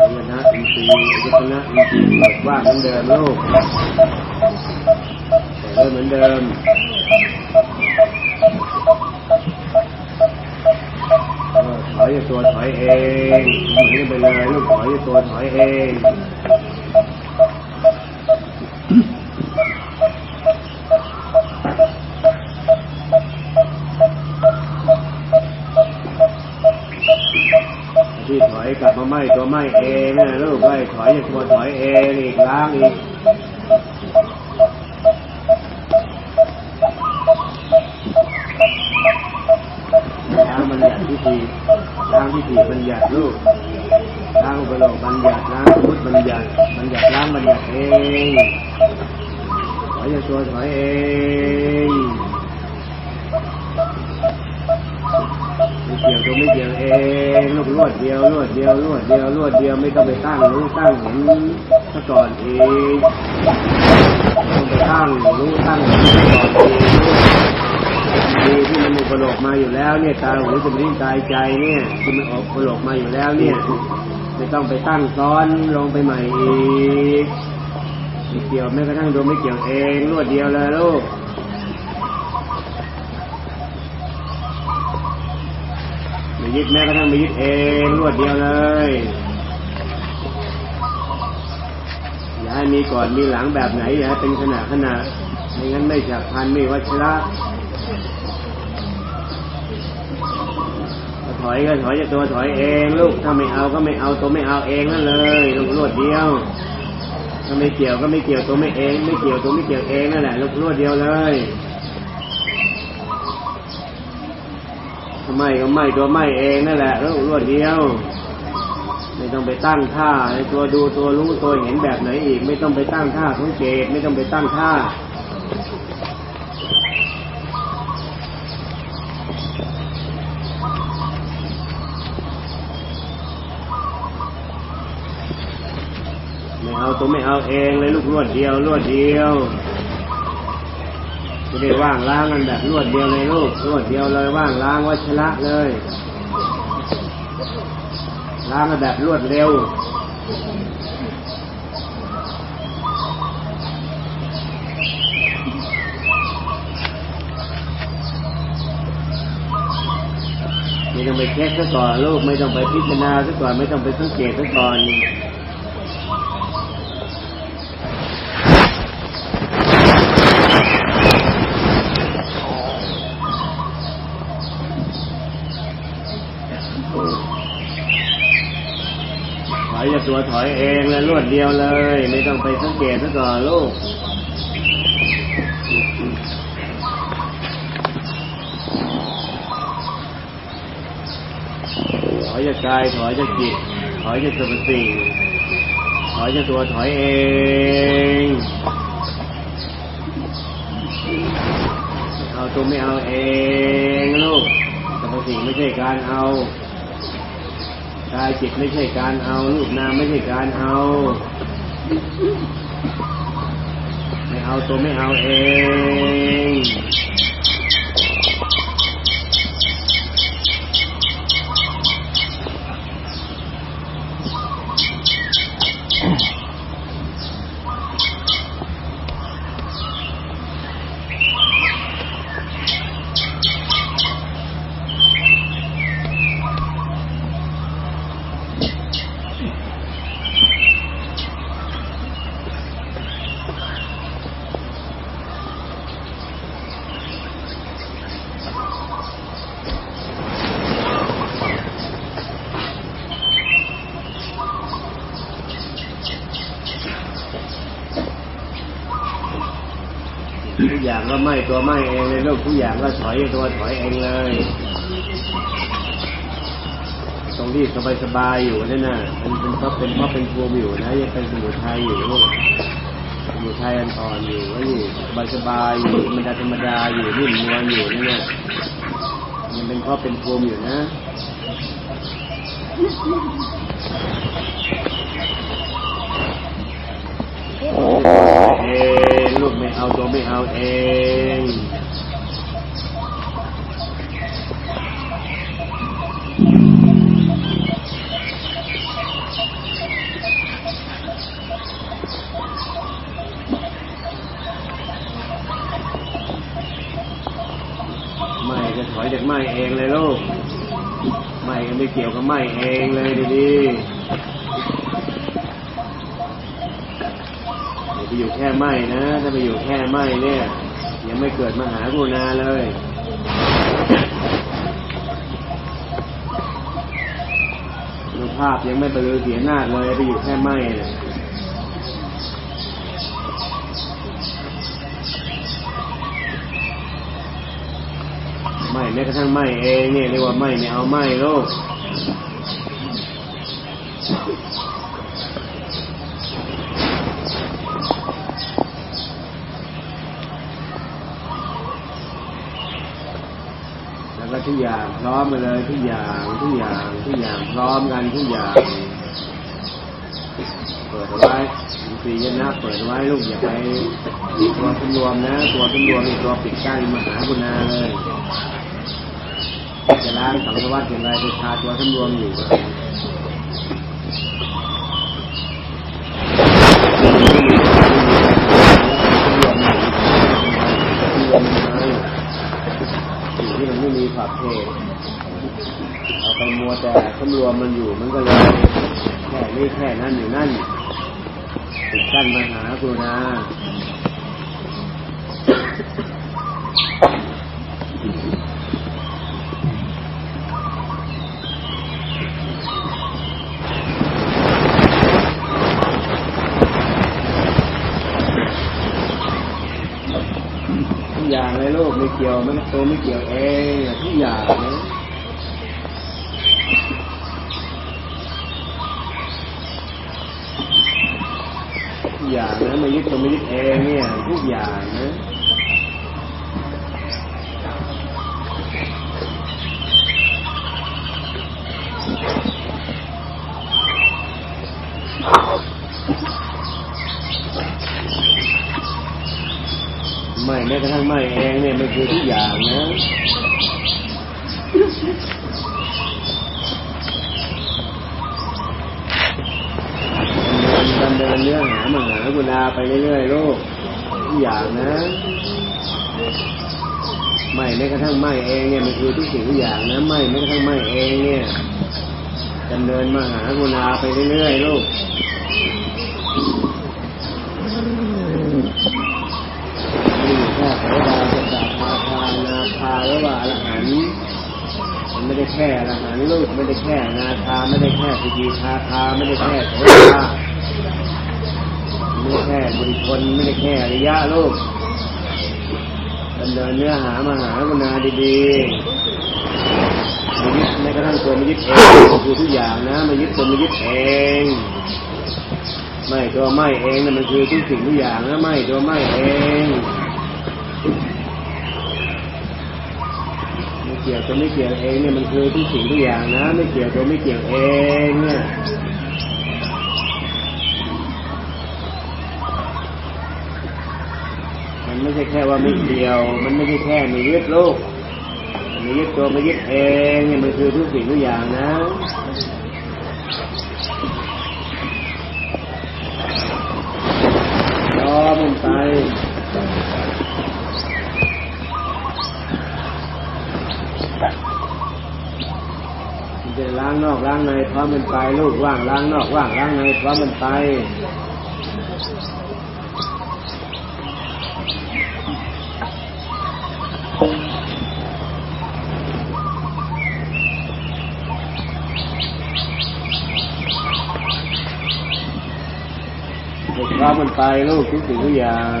อายนะอินทรีย์อายตนะอินทรีย์เปิดว่างเหมือนเดิมลูกเปิดเหมือนเดิมถอยตัวถอยเองหนีไปเลยลูกถอยตัวถอยเอง ที่ถอยกลับมา ไหมตัวไหมเองนะลูกไว้ถอยจะตัวถอยเองอีกล้างอีกล้างบัญญัติพิธีล้างพิธีบัญญัติลูกล้างอุปโลกบัญญัติล้างสมุติบัญญัติบัญญัติล้างบัญญัติเองถอยจะตัวถอยเอง เดียวตัวไม่เกี่ยวเองลูกรวดเดียวรวดเดียวรวดเดียวรวดเดียวไม่ต้องไปตั้งรู้ตั้งเห็นซะก่อนเองต้องไปตั้งรู้ตั้งเห็นซะก่อนเองดีที่มันอุปโลกมาอยู่แล้ว เนี่ยตาหูจมูกลิ้นกายใจเนี่ยที่มันอุปโลกมาอยู่แล้วเนี่ยไม่ต้องไปตั้งซ้อนลงไปใหม่อีกไม่เกี่ยวแม้กระทั่งตัวไม่เกี่ยวเองรวดเดียวเลยลูก ไม่ ยึดแม้กระทั่งไม่ยึดเองรวดเดียวเลยอย่าให้มีก่อนมีหลังแบบไหนอย่าให้เป็นขนาดขนาดไม่งั้นไม่จักพันไม่วัชระถ้าถอยก็ถอยจะตัวถอยเองลูกถ้าไม่เอาก็ไม่เอาตัวไม่เอาเองนั่นเลยลูกรวดเดียวถ้าไม่เกี่ยวก็ไม่เกี่ยวตัวไม่เอง ไม่เกี่ยวตัวไม่เกี่ยวเองนั่นแหละลูกรวดเดียวเลย ไม่ก็ไม่ตัวไม่เองนั่นแหละแล้วรวดเดียว ไม่ต้องไปตั้งท่าตัวดูตัวรู้ตัวเห็นแบบไหนอีก ไม่ต้องไปตั้งท่าสังเกตไม่ต้องไปตั้งท่าไม่เอาตัวไม่เอาเองเลยลูกรวดเดียวรวดเดียว จะได้ว่างล้างกันแบบรวดเดียวเลยลูกรวดเดียวเลยว่างล้างวัชระเลย ล้างกันแบบรวดเร็วไม่ต้องไปเช็คซะก่อนลูกไม่ต้องไปพิจารณาซะก่อนไม่ต้องไปสังเกตซะก่อน ถอยจะ ตัวถอยเองเลยรวดเดียวเลย ไม่ต้องไปสังเกตซะก่อนลูกถอยจะกายถอยจะจิตถอยจะสรรพสิ่งถอยจะตัวถอยเองเอาตัวไม่เอาเองลูกสรรพสิ่งไม่ใช่การเอา กายจิตไม่ใช่การเอารูปนามไม่ใช่การเอา ไม่เอาตัวไม่เอาเอง ทุกอย่างก็ไม่ตัวไม่เองเลยลูกทุกอย่างก็ถอยตัวถอยเองเลย ตรงที่สบายสบายๆอยู่นั่นน่ะมันเป็นเพราะเป็นเพราะเป็นภูมิอยู่นะยังเป็นสมุทัยอยู่ลูกสมุทัยอันอ่อนอยู่แล้วอยู่สบายสบายอยู่ธรรมดาธรรมดาอยู่นิ่มนวลอยู่นั่นน่ะยังเป็นเพราะเป็นภูมิอยู่นะเอ ลูกไม่เอาตัวไม่เอาเองไม่จะถอยจากไม่เองเลยลูกไม่ก็ไม่เกี่ยวกับไม่เองเลยดีๆ อย่าไปอยู่แค่ไหม้นะ ถ้าไปอยู่แค่ไหม้เนี่ย ยังไม่เกิดมหากรุณาเลย รูปภาพยังไม่บรรลุเสียหน้าเลยไปอยู่แค่ไหม้เนี่ยไม่แม้กระทั่งไม่เองเนี่ยเรียกว่าไม่เนี่ยเอาไม่โลกแล้วก็ ทุกอย่างพร้อมมาเลยทุกอย่างทุกอย่างทุกอย่างพร้อมกันทุกอย่าง เปิดไว้อินทรียนะเปิดไว้ลูกอย่าไปตัวสำรวมนะตัวสำรวมนี่ตัวปิดกั้นมหาบุณาเลยจะล้างสังสวัสดิ์อย่างไรไปทาตัวสำรวมอยู่ ที่มันไม่มีผักเพศเอาไปมัวแต่สำรวมมันอยู่มันก็เลยแค่นี้แค่นั้นอยู่นั่นติดกั้นมหากุณา ทุกอย่างเลยลู กไม่เกี่ยวไม่ตัวไม่เกี่ยวเองอทุกอย่างนะอย่างนะไม่ยึดตัวไม่ยึดเองเนี่ยทุกอย่างนะ แม้กระทั่งไม่เองเนี่ยมันคือทุกอย่างนะดำเนินเรื่องหามหากุณาไปเรื่อยๆลูกทุกอย่างนะไม่แม้กระทั่งไม่เองเนี่ยมันคือทุกสิ่งทุกอย่างนะไม่แม้กระทั่งไม่เองเนี่ยดำเนินมาหากุณาไปเรื่อยๆลูก ไม่อยู่แค่โสดาสกทาคานาคาห รือว่าอรหันต์มันไม่ได้แค่อรหันต์ลูกไม่ได้แค่นาคาไม่ได้แค่สกิทาคาไม่ได้แค่โสดาไม่ได้แค่บุญชนไม่ได้แค่อริยะลูกดำเนินเนื้อหามาหากุณาดีๆไม่ยึดแม้กระทั่งตัวไม่ยึดเองคือทุกอย่างนะไม่ยึดตัวไม่ยึดเองไม่ตัวไม่เองนะมันคือทุกสิ่งทุกอย่างนะไม่ตัวไม่เอง เกี่ยวตัวไม่เกี่ยวเองเนี่ยมันคือทุกสิ่งทุกอย่างนะ ไม่เกี่ยวตัวไม่เกี่ยวเองเนี่ยมันไม่ใช่แค่ว่าไม่เกี่ยว มันไม่ใช่แค่ไม่ยึดโลกไม่ยึดตัวไม่ยึดเองเนี่ยมันคือทุกสิ่งทุกอย่างนะรอมันไปมันจะ ล้างนอกล้างในพร้อมมันไปลูกว่างล้างนอกว่างล้างในพร้อมมันไปพร้อมมันไปลูกทุกสิ่งทุกอย่าง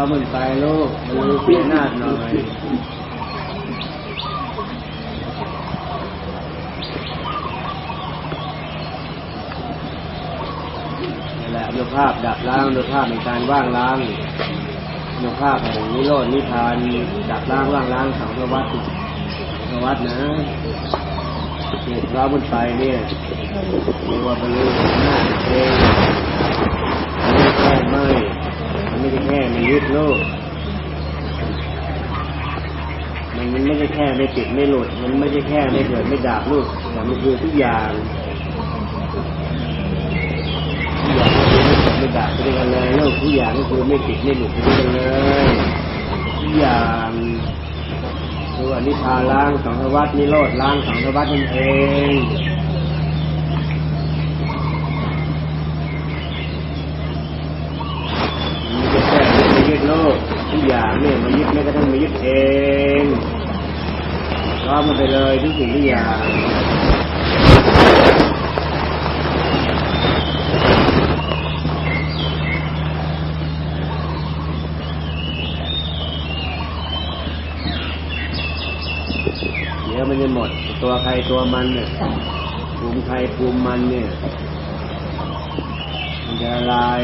อมันไปลูกมันรู้เสียหน้าหน่อยนี่แหละอนุภาพดับล้างอนุภาพในการว่างล้างอนุภาพแห่งนิโรธนิพานดับล้างว่างล้างสังสวัฏสังสารวัฏนะเนี่ยเราบนไปเนี่ยเรียกว่าบรรลุหน้าเองไม่แค่ไม่ ไม่ใช่แค่ไม่ยึดโลก มันมันไม่ใช่แค่ไม่ติดไม่หลุด มันไม่ใช่แค่ไม่เกิดไม่ดับลูกแต่มันคือทุกอย่างทุกอย่างก็คือไม่เกิดไม่ดับไปด้วยกันเลยโลกทุกอย่างก็คือไม่ติดไม่หลุดไปด้วยกันเลยทุกอย่างคืออนิพพานล้างสังสวัฏนิโรธล้างสังสวัฏนั่นเองมันไม่ใช่แค่ไม่ยึดโลกทุกอย่างเนี่ยมันยึดแม้กระทั่งมันยึดเองก็มันไปเลยทุกสิ่งทุกอย่างเดี๋ยวมันจะหมด ตัวใครตัวมันเนี่ยภูมิใครภูมิมันเนี่ยมันจะลาย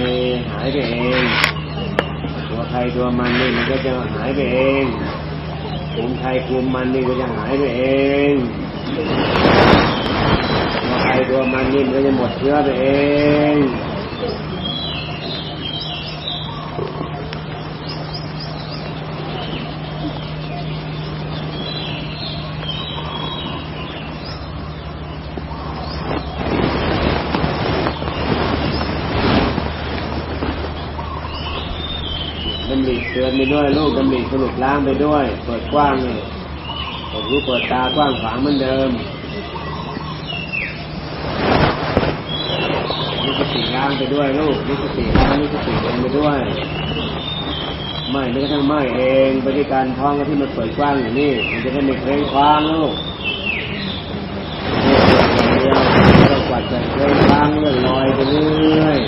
หายไปเอง รตัวมันนี่มันก็จะหายไปเองภูมิใครคุมมันนี่ก็จะหายไปเองตัวใครตัวมันนี่มันก็จะหมดเชื้อไปเอง ดำริ เตือนไปด้วยลูกดำริสรุปล้างไปด้วย เปิดกว้างเลยเปิดรู้เปิดตากว้างขวางเหมือนเดิมนิสติล้างไปด้วยลูกนิสติล้างนิสติเองไปด้วยไม่ไม่กระทั่งไม่เองบริการท้องก็ที่มันเปิดกว้างอย่างนี้มันจะได้ไม่เคร่งคว้างลูกเดียวเรากวาดใจเคร่งคว้างเลื่อนลอยไปเรื่อย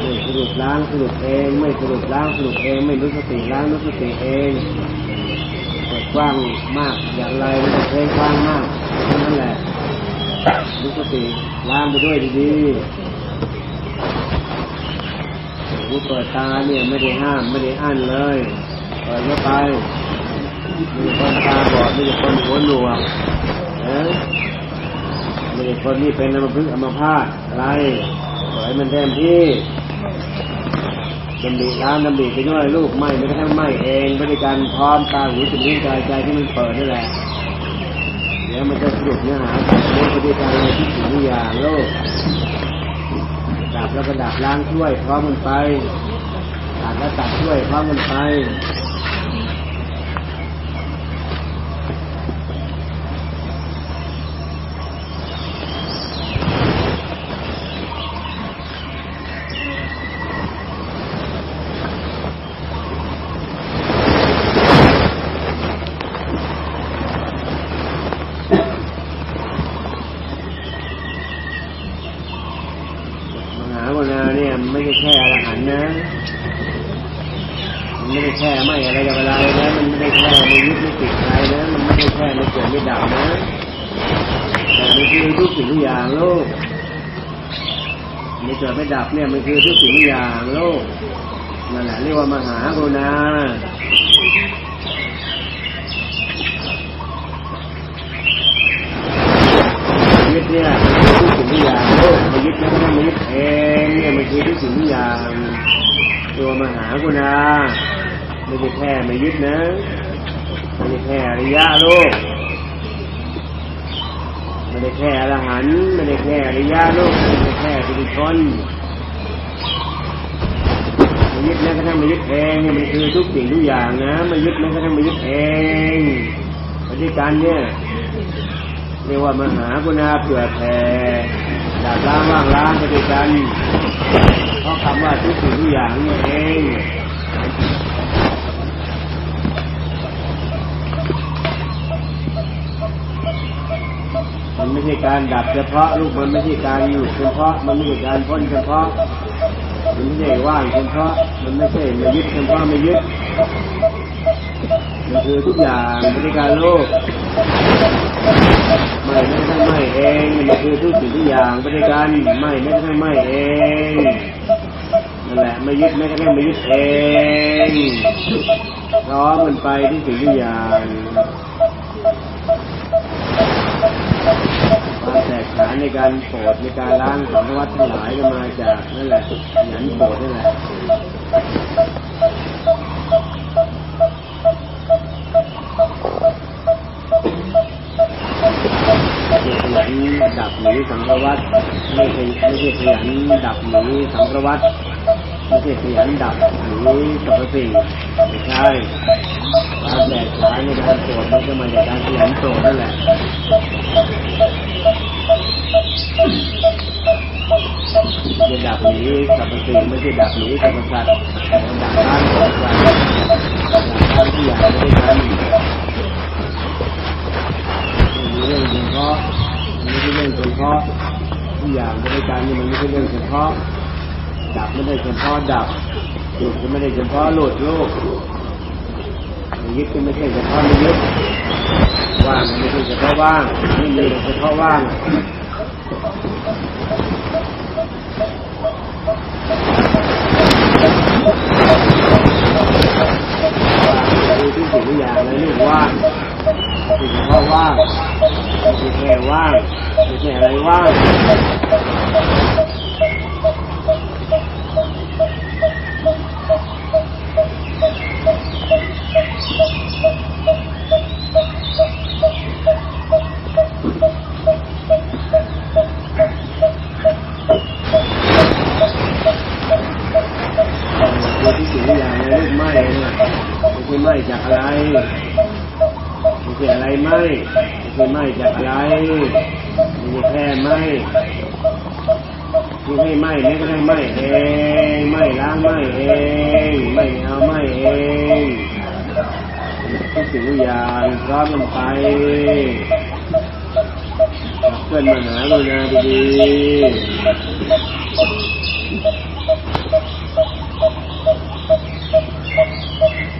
ไม่สรุป ล้างสรุปเอง ไม่สรุปล้างสรุปเองไม่รู้สติล้างรู้สติเองเปิดกว้างมากอย่างไรมันจะเคร่งคว้างมากนั้นแหละรู้สติล้างไปด้วยดีๆผู้เปิดตาเนี่ยไม่ได้ห้ามไม่ได้อั้นเลยเปิดเข้าไปมีคนตาบอดไม่ใช่คนหัวหนวกเอ้ยไม่ใช่คนที่เป็นอัมพฤกษ์อัมพาตอะไรปล่อยมันเต็มที่ ดำดิร้านดำดิไปด้วยลูกไหม่ไม่กระทั่งไหม่เองบริการพร้อมตาหูจมูกกายใจที่มันเปิดนั่นแหละเดี๋ยวมันจะสรุปเนื้อหาของเรื่องบริการในที่สิ่งอย่างโลกดับแล้วก็ดับล้างช่วยพร้อมมันไปตัดแล้วตัดช่วยพร้อมมันไป อะไรกับอะไรนะมันไม่ได้แค่ไม่ยึดไม่ติดอะไรนะมันไม่ได้แค่ไม่เกิดไม่ดับนะแต่มันคือทุกสิ่งทุกอย่างโลกไม่เกิดไม่ดับเนี่ยมันคือทุกสิ่งทุกอย่างโลกนั่นแหละเรียกว่ามหากรุณายึดเนี่ยมันคือทุกสิ่งทุกอย่างโลกมันยึดแล้วก็ต้องมายึดเองเนี่ยมันคือทุกสิ่งทุกอย่างตัวมหากรุณา ไม่ใช่แค่ไม่ยึดนะไม่ใช่แค่อริยะโลกไม่ได้แค่อรหันต์ไม่ได้แค่อริยะโลกไม่ได้แค่ปุถุชนไมันยึดแม้กระทั่งไมายึดเองเนี่ยมันคือทุกสิ่งทุกอย่างนะไมันยึดแม้กระทั่งไมายึดเองปฏิการเนี่ยเรียกว่ามหากุณาเผื่อแผ่ดาบล้างว่างล้างปด้วยกันเพราะคำว่าทุกสิ่งทุกอย่างนี่เอง มันไม่ใช่การดับเฉพาะลูกมันไม่ใช่การหยุดเฉพาะมันไม่ใช่การพ้นเฉพาะมันไม่ใช่ว่างเฉพาะมันไม่ใช่มายึดเฉพาะไม่ยึดมันคือทุกอย่างบริการโลกไม่ไม่ใช่ไม่เองมันคือทุกสิ่งทุกอย่างบริการไม่ไม่ใช่ไม่เองนั่นแหละไม่ยึดไม่กระทั่งไม่ยึดเองล้อมันไปที่สิ่งทุกอย่าง ความแตกฉานในการโปรดในการล้างสังวัตทั้งหลายก็มาจากนั่นแหละขยันโปรดนั่นแหละขยันดับหนีสังฆวัตไม่ใช่ไม่ใช่ขยันดับหนีสังฆวัตไม่ใช่ขยันดับหนีสรรพสิ่งไม่ใช่ความแหลกฉานในการโปรดมันก็มาจากการขยันโปรดนั่นแหละ จะดับหนีสรรพสิ่งไม่ใช่ดับหนีสรรพสัตว์ดับร้านของสัตว์ดับร้านที่อยากไม่ได้ทำมีเรื่องเฉพาะไม่ใช่เรื่องเฉพาะทุกอย่างไม่ได้การนี่มันไม่ใช่เรื่องเฉพาะดับไม่ได้เฉพาะดับหลุดก็ไม่ได้เฉพาะหลุดโลกยึดก็ไม่ใช่เฉพาะไม่ยึดว่างก็ไม่ใช่เฉพาะว่างไม่มีเฉพาะว่าง ดูที่สิ่งทุกอย่างเลยเรื่องว่างสิ่งเฉพาะว่างไม่ใช่แค่ว่างไม่ใช่อะไรว่าง ดูที่สิ่งทุกอย่างเลยไหม้เนี่ยไม่ใช่ไหม้จากอะไรไม่ใช่อะไรไหม้ไม่ใช่ไหม้จากอะไรไม่แค่ไหม้ที่ให้ไหม้แม้กระทั่งไหม้เองไหม้ล้างไหม้เองไม่เอาไหม้เองทุกสิ่งทุกอย่างพร้อมลงไปเพื่อนมาหาเรานาดีๆ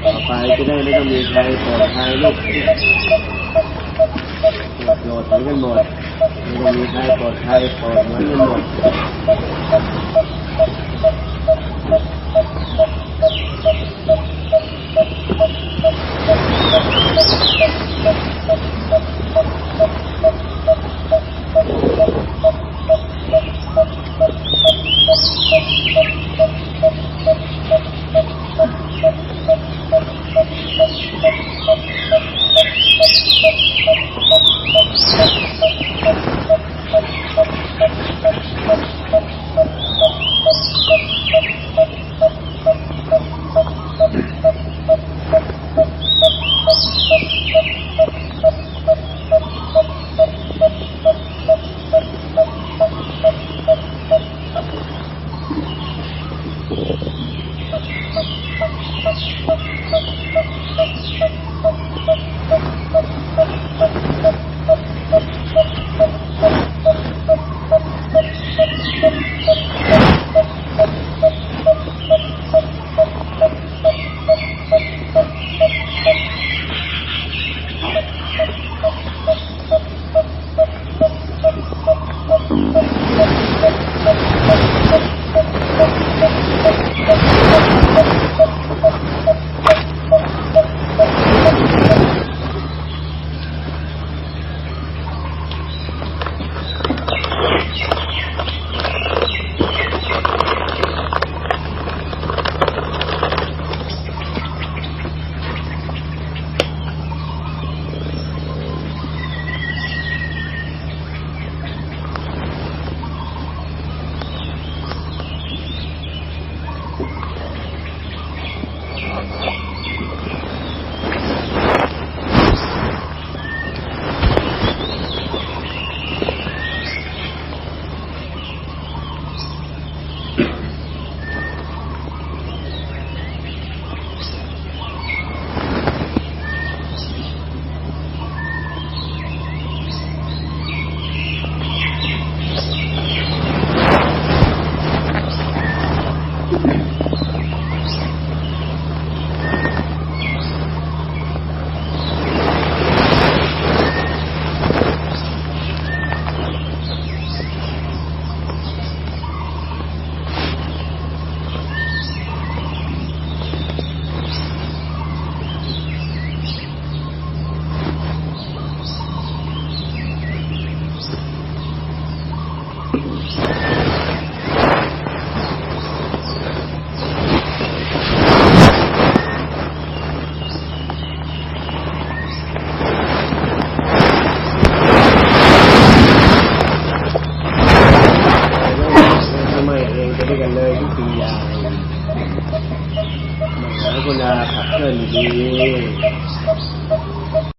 ต่อไป จะได้ไม่ต้องมีใครปลอดภัยลูกปลอดเหมือนกันหมดไม่ต้องมีใครปลอดภัยปลอดเหมือนกันหมด